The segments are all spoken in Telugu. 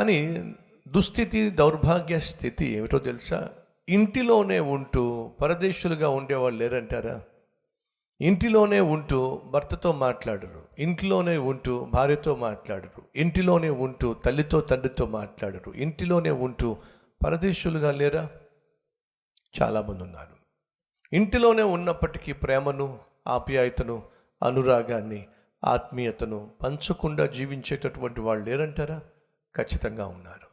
కానీ దుస్థితి దౌర్భాగ్య స్థితి ఏమిటో తెలుసా? ఇంటిలోనే ఉంటూ పరదేశులుగా ఉండేవాళ్ళు లేరంటారా? ఇంటిలోనే ఉంటూ భర్తతో మాట్లాడరు ఇంటిలోనే ఉంటూ భార్యతో మాట్లాడరు ఇంటిలోనే ఉంటూ తల్లితో తండ్రితో మాట్లాడరు ఇంటిలోనే ఉంటూ పరదేశులుగా లేరా? చాలామంది ఉన్నారు. ఇంటిలోనే ఉన్నప్పటికీ ప్రేమను ఆప్యాయతను అనురాగాన్ని ఆత్మీయతను పంచకుండా జీవించేటటువంటి వాళ్ళు లేరంటారా? ఖచ్చితంగా ఉన్నారు.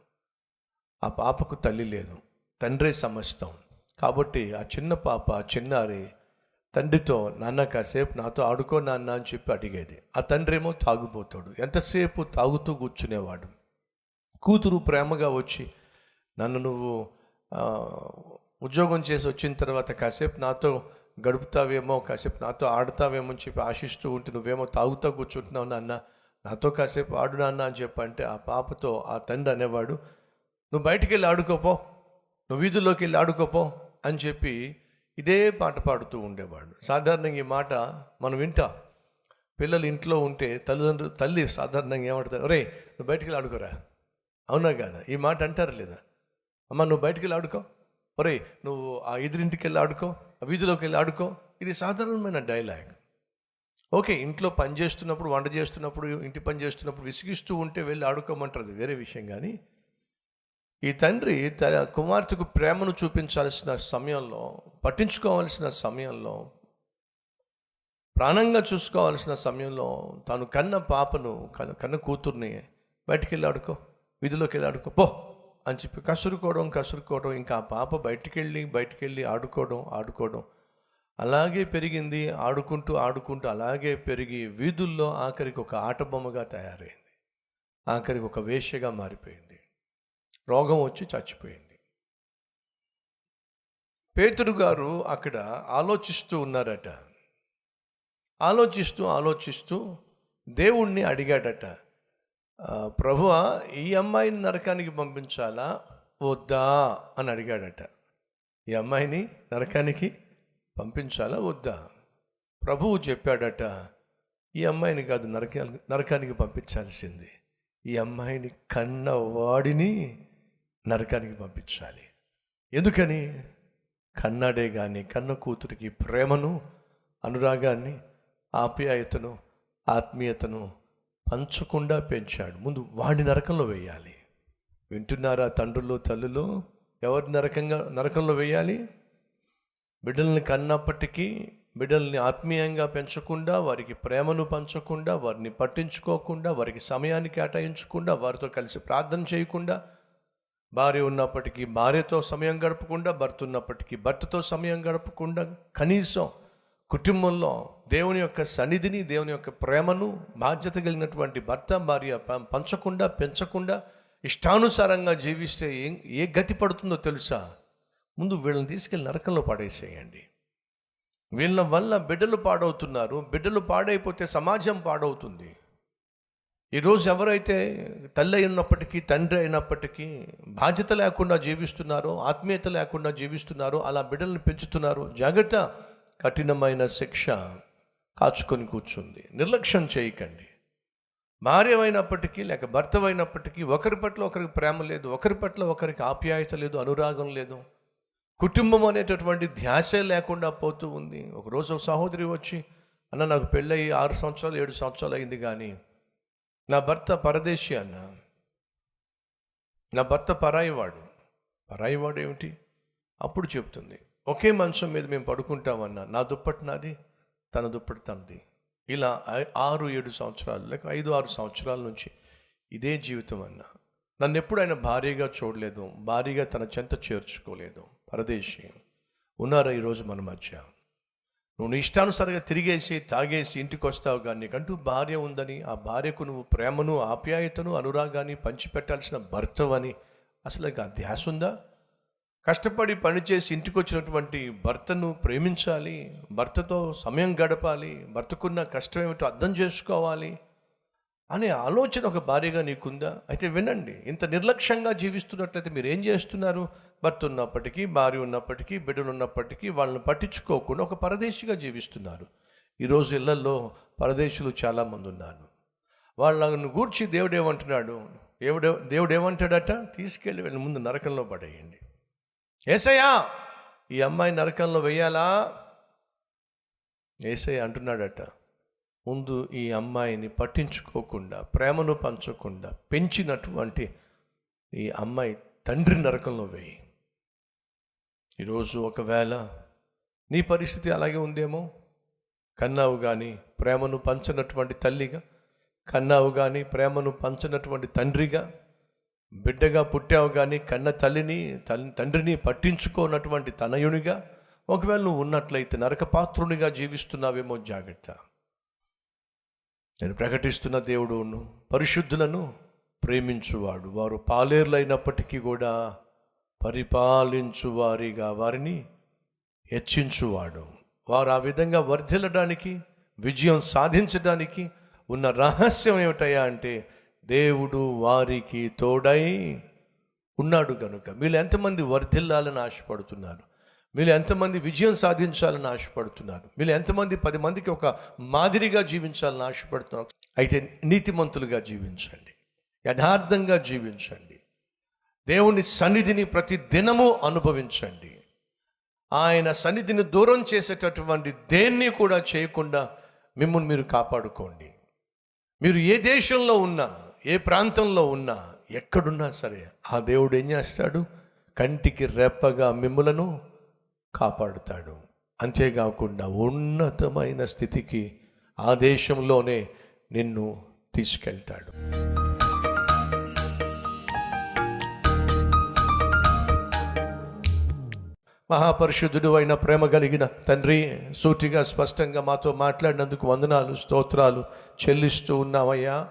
ఆ పాపకు తల్లి లేదు. తండ్రే సమస్తం. కాబట్టి ఆ చిన్న పాప చిన్నారి తండ్రితో నాన్న కాసేపు నాతో ఆడుకో నాన్న అని చెప్పి అడిగేది. ఆ తండ్రి ఏమో తాగుపోతాడు ఎంతసేపు తాగుతూ కూర్చునేవాడు? కూతురు ప్రేమగా వచ్చి నన్ను నువ్వు ఉద్యోగం చేసి వచ్చిన తర్వాత కాసేపు నాతో గడుపుతావేమో కాసేపు నాతో ఆడతావేమో అని చెప్పి ఆశిస్తూ ఉంటే నువ్వేమో తాగుతూ కూర్చుంటున్నావు నాన్న. నాతో కాసేపు ఆడు నాన్న అని చెప్పంటే ఆ పాపతో ఆ తండ్రి అనేవాడు నువ్వు బయటికి వెళ్ళి ఆడుకోపో నువ్వు వీధుల్లోకి వెళ్ళి ఆడుకోపో అని చెప్పి ఇదే పాట పాడుతూ ఉండేవాడు. సాధారణంగా ఈ మాట మనం వింటాం. పిల్లలు ఇంట్లో ఉంటే తల్లిదండ్రులు తల్లి సాధారణంగా ఏమంటారు రే నువ్వు బయటికి వెళ్ళి ఆడుకోరా. అవునా కాదా? ఈ మాట అంటారు లేదా? అమ్మ నువ్వు బయటికి వెళ్ళి ఆడుకో. ఒరే నువ్వు ఆ ఎదురింటికి వెళ్ళి ఆడుకో ఆ వీధిలోకి వెళ్ళి ఆడుకో. ఇది సాధారణమైన డైలాగ్. ఓకే ఇంట్లో పని చేస్తున్నప్పుడు వంట చేస్తున్నప్పుడు ఇంటి పని చేస్తున్నప్పుడు విసిగిస్తూ ఉంటే వెళ్ళి ఆడుకోమంటారు వేరే విషయం కానీ ఈ తండ్రి తన కుమార్తెకు ప్రేమను చూపించాల్సిన సమయంలో పట్టించుకోవాల్సిన సమయంలో ప్రాణంగా చూసుకోవాల్సిన సమయంలో తాను కన్న పాపను కన్న కన్న కూతుర్ని బయటికి వెళ్ళి ఆడుకో విధిలోకి వెళ్ళి ఆడుకో పో అని చెప్పి కసురుకోవడం కసురుకోవడం ఇంకా ఆ పాప బయటికి వెళ్ళి బయటికి వెళ్ళి ఆడుకోవడం ఆడుకోవడం. అలాగే పెరిగింది. ఆడుకుంటూ ఆడుకుంటూ అలాగే పెరిగి వీధుల్లో ఆఖరికి ఒక ఆట బొమ్మగా తయారైంది. ఆఖరికి ఒక వేశ్యగా మారిపోయింది. రోగం వచ్చి చచ్చిపోయింది. పేతురు గారు అక్కడ ఆలోచిస్తూ ఉన్నారట. ఆలోచిస్తూ ఆలోచిస్తూ దేవుణ్ణి అడిగాడట. ప్రభువ ఈ అమ్మాయిని నరకానికి పంపించాలా? వద్దా? అని అడిగాడట. ఈ అమ్మాయిని నరకానికి పంపించాలా వద్దా? ప్రభువు చెప్పాడట ఈ అమ్మాయిని కాదు నరక నరకానికి పంపించాల్సింది. ఈ అమ్మాయిని కన్న వాడిని నరకానికి పంపించాలి. ఎందుకని? కన్నాడే కానీ కన్న కూతురికి ప్రేమను అనురాగాన్ని ఆప్యాయతను ఆత్మీయతను పంచకుండా పెంచాడు. ముందు వాడి నరకంలో వేయాలి. వింటున్నారా తండ్రులు తల్లులు ఎవరి నరకంగా నరకంలో వేయాలి? బిడ్డల్ని కన్నప్పటికీ బిడ్డల్ని ఆత్మీయంగా పెంచకుండా వారికి ప్రేమను పంచకుండా వారిని పట్టించుకోకుండా వారికి సమయాన్ని కేటాయించకుండా వారితో కలిసి ప్రార్థన చేయకుండా భార్య ఉన్నప్పటికీ భార్యతో సమయం గడపకుండా భర్త ఉన్నప్పటికీ భర్తతో సమయం గడపకుండా కనీసం కుటుంబంలో దేవుని యొక్క సన్నిధిని దేవుని యొక్క ప్రేమను బాధ్యత కలిగినటువంటి భర్త భార్య పంచకుండా పెంచకుండా ఇష్టానుసారంగా జీవిస్తే ఏం ఏ గతి పడుతుందో తెలుసా? ముందు వీళ్ళని తీసుకెళ్ళి నరకంలో పాడేసేయండి. వీళ్ళ వల్ల బిడ్డలు పాడవుతున్నారు. బిడ్డలు పాడైపోతే సమాజం పాడవుతుంది. ఈరోజు ఎవరైతే తల్లి అయినప్పటికీ తండ్రి అయినప్పటికీ బాధ్యత లేకుండా జీవిస్తున్నారో ఆత్మీయత లేకుండా జీవిస్తున్నారో అలా బిడ్డల్ని పెంచుతున్నారో జాగ్రత్త కఠినమైన శిక్ష కాచుకొని కూర్చుంది. నిర్లక్ష్యం చేయకండి. భార్యమైనప్పటికీ లేక భర్త అయినప్పటికీ ఒకరి పట్ల ఒకరికి ప్రేమ లేదు ఒకరి పట్ల ఒకరికి ఆప్యాయత లేదు అనురాగం లేదు. కుటుంబం అనేటటువంటి ధ్యాసే లేకుండా పోతూ ఉంది. ఒకరోజు ఒక సహోదరి వచ్చి అన్న నాకు పెళ్ళయి ఆరు సంవత్సరాలు ఏడు సంవత్సరాలు అయింది కానీ నా భర్త పరదేశి అన్న. నా భర్త పరాయివాడు. పరాయివాడు ఏమిటి? అప్పుడు చెప్తుంది ఒకే మంచం మీద మేము పడుకుంటామన్నా నా దుప్పటి నాది తన దుప్పటి తనది. ఇలా ఆరు ఏడు సంవత్సరాలు లేక ఐదు ఆరు సంవత్సరాల నుంచి ఇదే జీవితం అన్న. నన్ను ఎప్పుడు ఆయన భారీగా చూడలేదు భారీగా తన చెంత చేర్చుకోలేదు. పరదేశి ఉన్నారా ఈరోజు మన మధ్య? నువ్వు నీ ఇష్టానుసారంగా తిరిగేసి తాగేసి ఇంటికి వస్తావు కానీ నీకంటూ భార్య ఉందని ఆ భార్యకు నువ్వు ప్రేమను ఆప్యాయతను అనురాగాన్ని పంచిపెట్టాల్సిన భర్తవని అసలు ఇంకా ఆ ధ్యాస ఉందా? కష్టపడి పనిచేసి ఇంటికి వచ్చినటువంటి భర్తను ప్రేమించాలి భర్తతో సమయం గడపాలి భర్తకున్న కష్టం ఏమిటో అర్థం చేసుకోవాలి అనే ఆలోచన ఒక భార్యగా నీకుందా? అయితే వినండి ఇంత నిర్లక్ష్యంగా జీవిస్తున్నట్లయితే మీరు ఏం చేస్తున్నారు? భర్త ఉన్నప్పటికీ భార్య ఉన్నప్పటికీ బిడ్డలు ఉన్నప్పటికీ వాళ్ళని పట్టించుకోకుండా ఒక పరదేశిగా జీవిస్తున్నారు. ఈరోజు ఇళ్ళలో పరదేశులు చాలామంది ఉన్నారు. వాళ్ళను గూర్చి దేవుడు ఏమంటున్నాడు? దేవుడే దేవుడు ఏమంటాడట? తీసుకెళ్ళి వెళ్ళి ముందు నరకంలో పడేయండి. ఏసయ్యా ఈ అమ్మాయి నరకంలో వెయ్యాలా ఏసయ్య అంటున్నాడట ముందు ఈ అమ్మాయిని పట్టించుకోకుండా ప్రేమను పంచకుండా పెంచినటువంటి ఈ అమ్మాయి తండ్రి నరకంలో వేయి. ఈరోజు ఒకవేళ నీ పరిస్థితి అలాగే ఉందేమో? కన్నావు కానీ ప్రేమను పంచినటువంటి తల్లిగా కన్నావు కానీ ప్రేమను పంచినటువంటి తండ్రిగా బిడ్డగా పుట్టావు కానీ కన్న తల్లిని తల్లి తండ్రిని పట్టించుకోనటువంటి తనయునిగా ఒకవేళ నువ్వు ఉన్నట్లయితే నరకపాత్రునిగా జీవిస్తున్నావేమో జాగ్రత్త. నేను ప్రకటిస్తున్న దేవుడును పరిశుద్ధులను ప్రేమించువాడు. వారు పాలేర్లైనప్పటికీ కూడా పరిపాలించు వారిగా వారిని హెచ్చించువాడు. వారు ఆ విధంగా వర్ధిల్లడానికి విజయం సాధించడానికి ఉన్న రహస్యం ఏమిటయ్యా అంటే దేవుడు వారికి తోడై ఉన్నాడు కనుక మీరు ఎంతమంది వర్ధిల్లాలని ఆశపడుతున్నారు? మీరు ఎంతమంది విజయం సాధించాలని ఆశపడుతున్నారు? మీరు ఎంతమంది పది మందికి ఒక మాదిరిగా జీవించాలని ఆశపడుతున్నారు? అయితే నీతిమంతులుగా జీవించండి. యథార్థంగా జీవించండి. దేవుని సన్నిధిని ప్రతి దినము అనుభవించండి. ఆయన సన్నిధిని దూరం చేసేటటువంటి దేన్ని కూడా చేయకుండా మిమ్మల్ని మీరు కాపాడుకోండి. మీరు ఏ దేశంలో ఉన్నా ఏ ప్రాంతంలో ఉన్నా ఎక్కడున్నా సరే ఆ దేవుడు ఏం చేస్తాడు? కంటికి రెప్పగా మిమ్ములను కాపాడుతాడు. అంతేకాకుండా ఉన్నతమైన స్థితికి ఆ దేశంలోనే నిన్ను తీసుకెళ్తాడు. మహాపరిశుద్ధుడు అయిన ప్రేమ కలిగిన తండ్రి సూటిగా స్పష్టంగా మాతో మాట్లాడినందుకు వందనాలు స్తోత్రాలు చెల్లిస్తూ ఉన్నామయ్యా.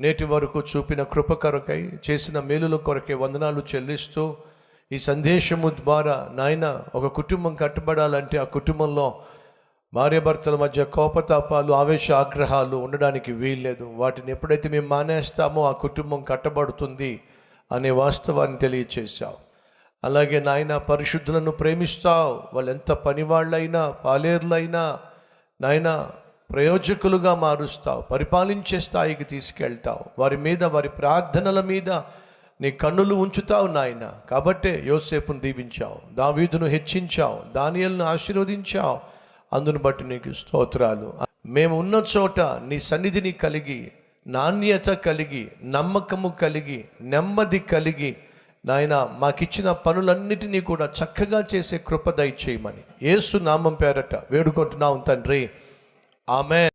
నేటి వరకు చూపిన కృప కొరకై చేసిన మేలుల కొరకై వందనాలు చెల్లిస్తూ ఈ సందేశము ద్వారా నాయన ఒక కుటుంబం కట్టబడాలంటే ఆ కుటుంబంలో భార్యాభర్తల మధ్య కోపతాపాలు ఆవేశ ఆగ్రహాలు ఉండడానికి వీల్లేదు. వాటిని ఎప్పుడైతే మేము మానేస్తామో ఆ కుటుంబం కట్టబడుతుంది అనే వాస్తవాన్ని తెలియచేశావు. అలాగే నాయన పరిశుద్ధులను ప్రేమిస్తావు. వాళ్ళు ఎంత పనివాళ్ళైనా పాలేర్లైనా నాయన ప్రయోజకులుగా మారుస్తావు. పరిపాలించే స్థాయికి తీసుకెళ్తావు. వారి మీద వారి ప్రార్థనల మీద నీ కన్నులు ఉంచుతావు నాయన. కాబట్టే యోసేపును దీవించావు దావీదును హెచ్చించావు దానియల్ను ఆశీర్వదించావు. అందును బట్టి నీకు స్తోత్రాలు. మేము ఉన్న చోట నీ సన్నిధిని కలిగి నాణ్యత కలిగి నమ్మకము కలిగి నెమ్మది కలిగి నాయన మాకిచ్చిన పనులన్నిటినీ కూడా చక్కగా చేసే కృప దయచేయమని. ఏసు నామం పేరట వేడుకుంటున్నాం తండ్రి. ఆమె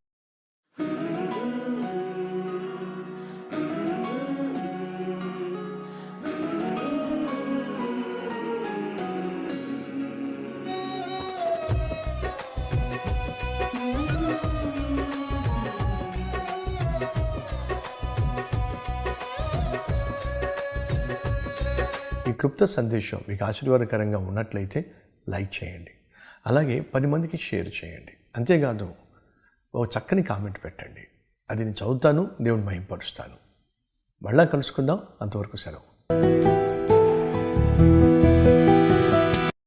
క్లుప్త సందేశం మీకు ఆశీర్వాదకరంగా ఉన్నట్లయితే లైక్ చేయండి. అలాగే పది మందికి షేర్ చేయండి. అంతేకాదు ఓ చక్కని కామెంట్ పెట్టండి. అది నేను చదువుతాను దేవుని మహింపరుస్తాను. మళ్ళా కలుసుకుందాం. అంతవరకు సెలవు.